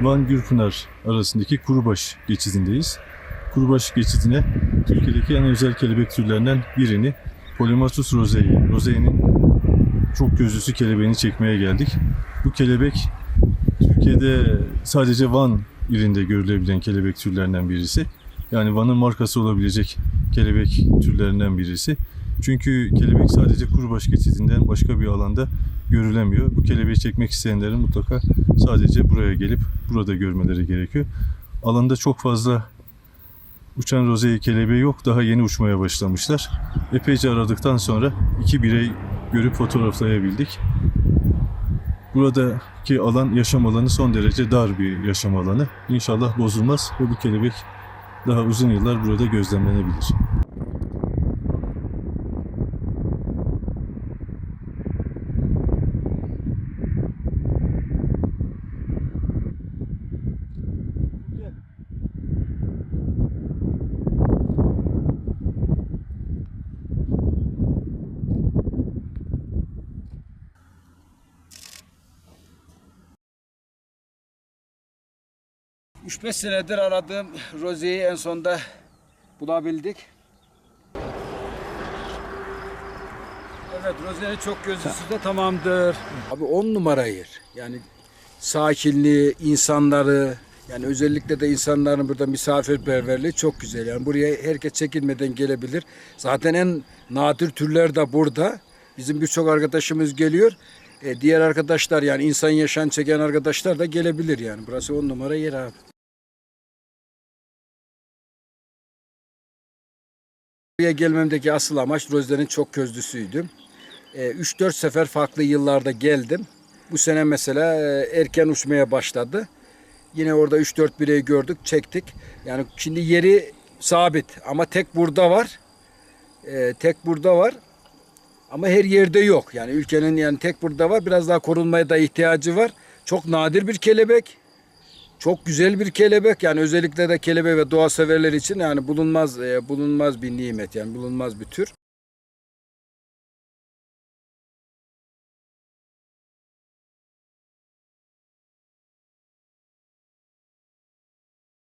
Van Gürpınar arasındaki Kurubaş geçidindeyiz. Kurubaş geçidine Türkiye'deki en özel kelebek türlerinden birini Polymatus rozei, rozeinin çok gözlüsü kelebeğini çekmeye geldik. Bu kelebek Türkiye'de sadece Van ilinde görülebilen kelebek türlerinden birisi. Yani Van'ın markası olabilecek kelebek türlerinden birisi. Çünkü kelebek sadece Kurubaş geçidinden başka bir alanda görülemiyor. Bu kelebeği çekmek isteyenlerin mutlaka sadece buraya gelip burada görmeleri gerekiyor. Alanda çok fazla uçan rozei kelebeği yok. Daha yeni uçmaya başlamışlar. Epeyce aradıktan sonra iki birey görüp fotoğraflayabildik. Buradaki alan, yaşam alanı son derece dar bir yaşam alanı. İnşallah bozulmaz ve bu kelebek daha uzun yıllar burada gözlemlenebilir. Üç beş senedir aradığım Rozi'yi en sonunda bulabildik. Evet Rozi'nin çok gözlüsü de tamamdır. Abi on numara yer. Yani sakinliği, insanları, yani özellikle de insanların burada misafirperverliği çok güzel. Yani buraya herkes çekinmeden gelebilir. Zaten en nadir türler de burada. Bizim birçok arkadaşımız geliyor. E, diğer arkadaşlar yani insan yaşam çeken arkadaşlar da gelebilir yani. Burası on numara yer abi. Buraya gelmemdeki asıl amaç Rozden'in çok közlüsüydü. 3-4 sefer farklı yıllarda geldim. Bu sene mesela e, erken uçmaya başladı. Yine orada 3-4 bireyi gördük, çektik. Yani şimdi yeri sabit ama tek burada var. E, tek burada var. Ama her yerde yok. Yani ülkenin yani tek burada var. Biraz daha korunmaya da ihtiyacı var. Çok nadir bir kelebek. Çok güzel bir kelebek. Yani özellikle de kelebek ve doğa severler için yani bulunmaz e, bulunmaz bir nimet yani bulunmaz bir tür.